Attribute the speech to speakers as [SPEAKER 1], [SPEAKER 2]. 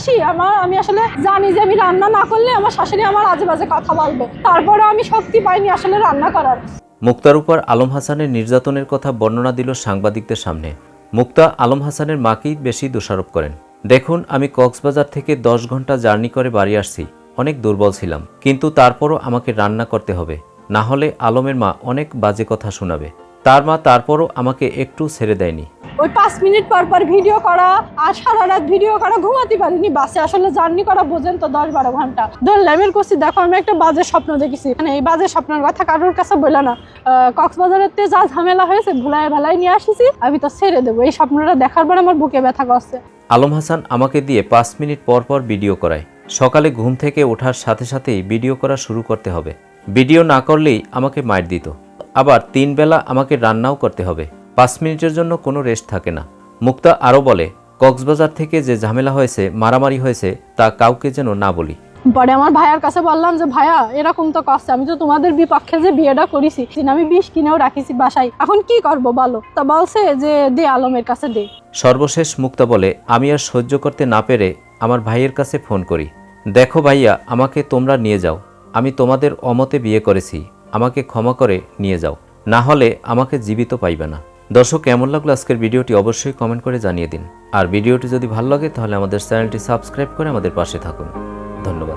[SPEAKER 1] আসি, আমার, আমি আসলে জানি যে আমি রান্না না করলে আমার শাশুড়ি আমার আজে বাজে কথা বলবে। তারপরে আমি শক্তি পাইনি আসলে রান্না করার।
[SPEAKER 2] মুক্তার উপর আলম হাসানের নির্যাতনের কথা বর্ণনা দিল সাংবাদিকদের সামনে। মুক্তা আলম হাসানের মাকেই বেশি দোষারোপ করেন। দেখুন, আমি কক্সবাজার থেকে দশ ঘণ্টা জার্নি করে বাড়ি আসছি। অনেক দুর্বল ছিলাম। কিন্তু তারপরও আমাকে রান্না করতে হবে। না হলে আলমের মা অনেক বাজে কথা শোনাবে। তার মা তারপরও আমাকে একটু ছেড়ে দেয়নি।
[SPEAKER 1] ওই পাঁচ মিনিট পর পর ভিডিও করা আর সারা রাত ভিডিও করা ঘুমাতে পারিনি। বাসে আসলে জার্নি করা বোঝেন তো দশ বারো ঘণ্টা। ধর লেভেল করছি দেখো আমি একটা বাজে স্বপ্ন দেখেছি। মানে এই বাজে স্বপ্নের কথা কারোর কাছে বলে না। কক্সবাজারের তে যা ঝামেলা হয়েছে ভুলায় ভেলায় নিয়ে আসিছি আমি তো ছেড়ে দেবো। এই স্বপ্নটা দেখার পর আমার বুকে ব্যথা করছে।
[SPEAKER 2] আলম হাসান আমাকে দিয়ে পাঁচ মিনিট পর পর ভিডিও করায়। সকালে ঘুম থেকে ওঠার সাথে সাথেই ভিডিও করা শুরু করতে হবে। ভিডিও না করলেই আমাকে মার দিত। আবার তিন বেলা আমাকে রান্নাও করতে হবে। পাঁচ মিনিটের জন্য কোনো রেস্ট থাকে না। মুক্তা আরও বলে কক্সবাজার থেকে যে ঝামেলা হয়েছে মারামারি হয়েছে তা কাউকে যেন না বলি।
[SPEAKER 1] পরে আমার ভাইয়ার কাছে বললাম যে ভাইয়া এরকম তো করছে। আমি তো তোমাদের বিপক্ষে যে বিয়েটা করেছি আমি বিষ কিনেও রাখিছি বাসায়। এখন কি করব বলো? তা বলছে যে দে আলমের কাছে দে।
[SPEAKER 2] সর্বশেষ মুক্তা বলে আমি আর সহ্য করতে না পেরে আমার ভাইয়ের কাছে ফোন করি। দেখো ভাইয়া আমাকে তোমরা নিয়ে যাও। আমি তোমাদের অমতে বিয়ে করেছি। আমাকে ক্ষমা করে নিয়ে যাও। না হলে আমাকে জীবিত পাইবে না। দর্শক, কেমন লাগল আজকের ভিডিওটি অবশ্যই কমেন্ট করে জানিয়ে দিন। আর ভিডিওটি যদি ভালো লাগে, তাহলে আমাদের চ্যানেলটি সাবস্ক্রাইব করে আমাদের পাশে থাকুন। ধন্যবাদ।